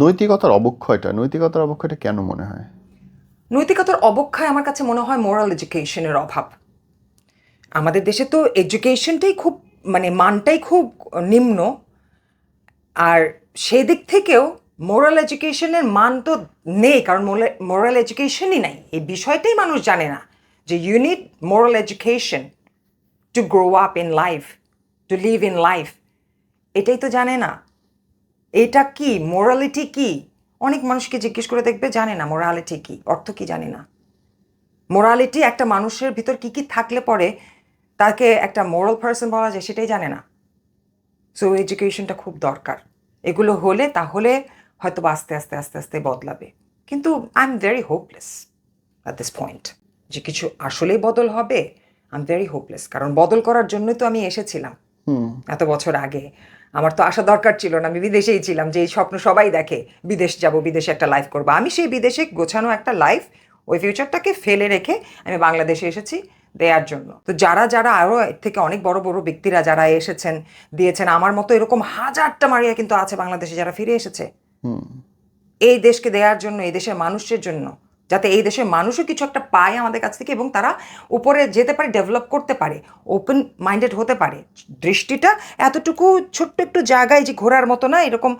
নৈতিকতার অবক্ষয়টা নৈতিকতার অবক্ষয়টা কেন মনে হয়? নৈতিকতার অবক্ষয় আমার কাছে মনে হয় মোরাল এডুকেশনের অভাব। আমাদের দেশে তো এডুকেশনটাই খুব মানে মানটাই খুব নিম্ন। আর সেদিক থেকেও মোরাল এডুকেশনের মান তো নেই, কারণ মোরাল এডুকেশনই নাই। এই বিষয়টাই মানুষ জানে না যে you need moral education to grow up in life to live in life এটাই তো জানে না। এটা কি? মোরালিটি কি? অনেক মানুষকে জিজ্ঞেস করে দেখবে জানে না মোরালিটি কি, অর্থ কি জানে না। মোরালিটি একটা মানুষের ভিতর কি কি থাকলে পরে তাকে একটা মোরাল পার্সন বলা যায় সেটাই জানে না। সো এডুকেশনটা খুব দরকার। এগুলো হলে তাহলে হয়তো আস্তে আস্তে আস্তে আস্তে বদলাবে। কিন্তু I am very hopeless at this point যে কিছু আসলেই বদল হবে আই এম ভেরি হোপলেস কারণ বদল করার জন্যই তো আমি এসেছিলাম। এত বছর আগে। আমার তো আসা দরকার ছিল না আমি বিদেশেই ছিলাম যে এই স্বপ্ন সবাই দেখে বিদেশ যাব বিদেশে একটা লাইফ করব। আমি সেই বিদেশে গোছানো একটা লাইফ ওই ফিউচারটাকে ফেলে রেখে আমি বাংলাদেশে এসেছি দেওয়ার জন্য। তো যারা যারা আরও এর থেকে অনেক বড় বড় ব্যক্তিরা যারা এসেছেন দিয়েছেন আমার মতো এরকম হাজারটা মারিয়া কিন্তু আছে বাংলাদেশে যারা ফিরে এসেছে। এই দেশকে দেওয়ার জন্য এই দেশের মানুষের জন্য যাতে এই দেশের মানুষও কিছু একটা পায় আমাদের কাছ থেকে এবং তারা উপরে যেতে পারে ডেভেলপ করতে পারে ওপেন মাইন্ডেড হতে পারে। দৃষ্টিটা এতটুকু ছোট্ট একটু জায়গায় যে ঘোরার মতো না, এরকম